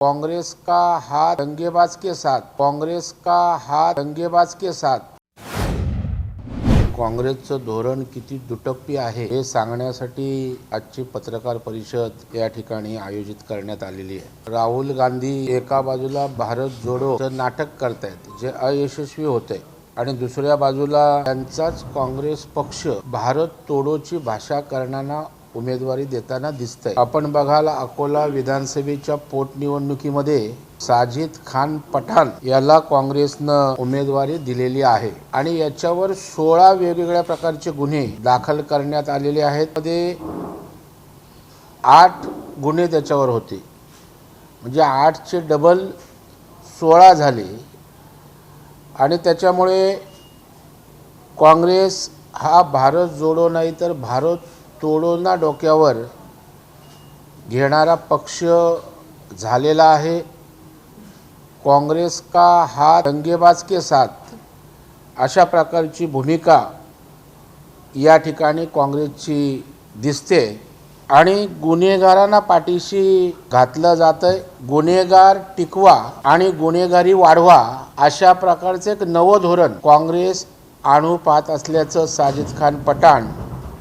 कांग्रेस का हाथ दंगेबाज के साथ? कांग्रेस का हाथ दंगेबाज के साथ? काँग्रेसचं धोरण किती दुटप्पी आहे हे सांगण्यासाठी आजची पत्रकार परिषद या ठिकाणी आयोजित करण्यात आलेली आहे. राहुल गांधी एका बाजूला भारत जोडो नाटक करतायत जे अयशस्वी होते आणि दुसऱ्या बाजूला त्यांचाच काँग्रेस पक्ष भारत तोडोची भाषा करणारा उमेदवारी देताना दिसतंय. आपण बघाला अकोला विधानसभेच्या पोटनिवडणुकीमध्ये साजिद खान पठाण याला काँग्रेसनं उमेदवारी दिलेली आहे आणि याच्यावर सोळा वेगवेगळ्या प्रकारचे गुन्हे दाखल करण्यात आलेले आहेत. मध्ये आठ गुन्हे त्याच्यावर होते. म्हणजे आठचे डबल सोळा झाले. आणि त्याच्यामुळे काँग्रेस हा भारत जोडो नाही तर भारत तोडोना डोक्यावर घेणारा पक्ष झालेला आहे. काँग्रेस का हा दंगेबाज के साथ अशा प्रकारची भूमिका या ठिकाणी काँग्रेसची दिसते आणि गुन्हेगारांना पाठीशी घातलं जातंय. गुन्हेगार टिकवा आणि गुन्हेगारी वाढवा अशा प्रकारचं एक नवं धोरण काँग्रेस आणू पाहत असल्याचं साजिद खान पठाण